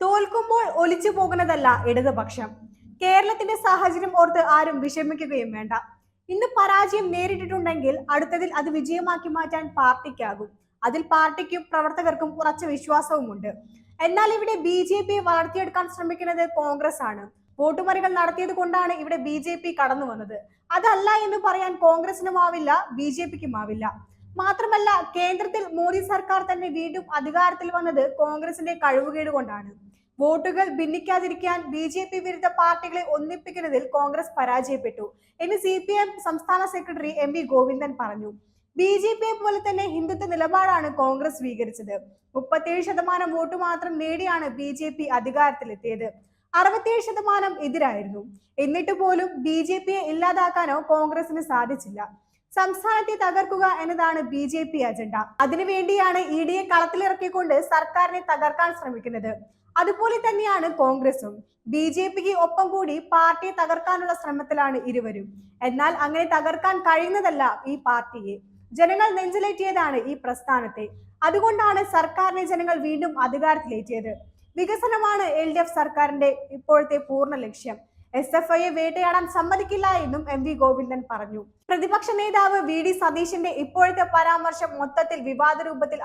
തോൽക്കുമ്പോൾ ഒലിച്ചു പോകുന്നതല്ല ഇടതുപക്ഷം കേരളത്തിന്റെ സാഹചര്യം ഓർത്ത് ആരും വിഷമിക്കുകയും വേണ്ട. ഇന്ന് പരാജയം നേരിട്ടിട്ടുണ്ടെങ്കിൽ അടുത്തതിൽ അത് വിജയമാക്കി മാറ്റാൻ പാർട്ടിക്കാകും. അതിൽ പാർട്ടിക്കും പ്രവർത്തകർക്കും ഉറച്ച വിശ്വാസവുമുണ്ട്. എന്നാൽ ഇവിടെ ബി ജെ പി വളർത്തിയെടുക്കാൻ ശ്രമിക്കുന്നത് കോൺഗ്രസ് ആണ് വോട്ടുമറികൾ നടത്തിയത് കൊണ്ടാണ് ഇവിടെ ബി ജെ പി കടന്നു വന്നത്. അതല്ല എന്ന് പറയാൻ കോൺഗ്രസിനും ആവില്ല ബി ജെ പിക്കും ആവില്ല. മാത്രമല്ല കേന്ദ്രത്തിൽ മോദി സർക്കാർ തന്നെ വീണ്ടും അധികാരത്തിൽ വന്നത് കോൺഗ്രസിന്റെ കഴിവുകേട് കൊണ്ടാണ്. വോട്ടുകൾ ഭിന്നിക്കാതിരിക്കാൻ ബി ജെ പി വിരുദ്ധ പാർട്ടികളെ ഒന്നിപ്പിക്കുന്നതിൽ കോൺഗ്രസ് പരാജയപ്പെട്ടു എന്ന് സി പി എം സംസ്ഥാന സെക്രട്ടറി എം വി ഗോവിന്ദൻ പറഞ്ഞു. ബി ജെ പിയെ പോലെ തന്നെ ഹിന്ദുത്വ നിലപാടാണ് കോൺഗ്രസ് സ്വീകരിച്ചത്. മുപ്പത്തിയേഴ് ശതമാനം വോട്ട് മാത്രം നേടിയാണ് ബി ജെ പി അധികാരത്തിലെത്തിയത്. അറുപത്തിയേഴ് ശതമാനം എതിരായിരുന്നു. എന്നിട്ട് പോലും ബി ജെ പിയെ ഇല്ലാതാക്കാനോ കോൺഗ്രസിന് സാധിച്ചില്ല. സംസ്ഥാനത്തെ തകർക്കുക എന്നതാണ് ബി ജെ പി അജണ്ട അതിനുവേണ്ടിയാണ് ഇ ഡിയെ കളത്തിലിറക്കിക്കൊണ്ട് സർക്കാരിനെ തകർക്കാൻ ശ്രമിക്കുന്നത്. അതുപോലെ തന്നെയാണ് കോൺഗ്രസും. ബി ജെ പിക്ക് ഒപ്പം കൂടി പാർട്ടിയെ തകർക്കാനുള്ള ശ്രമത്തിലാണ് ഇരുവരും. എന്നാൽ അങ്ങനെ തകർക്കാൻ കഴിയുന്നതല്ല ഈ പാർട്ടിയെ. ജനങ്ങൾ നെഞ്ചിലേറ്റിയതാണ് ഈ പ്രസ്ഥാനത്തെ. അതുകൊണ്ടാണ് സർക്കാരിനെ ജനങ്ങൾ വീണ്ടും അധികാരത്തിലേറ്റിയത്. വികസനമാണ് എൽ ഡി എഫ് സർക്കാരിന്റെ ഇപ്പോഴത്തെ പൂർണ ലക്ഷ്യം. എസ് എഫ് ഐയെ വേട്ടയാടാൻ സമ്മതിക്കില്ല എന്നും എം വി ഗോവിന്ദൻ പറഞ്ഞു. പ്രതിപക്ഷ നേതാവ് വി ഡി സതീശന്റെ ഇപ്പോഴത്തെ പരാമർശം മൊത്തത്തിൽ വിവാദ രൂപത്തിൽ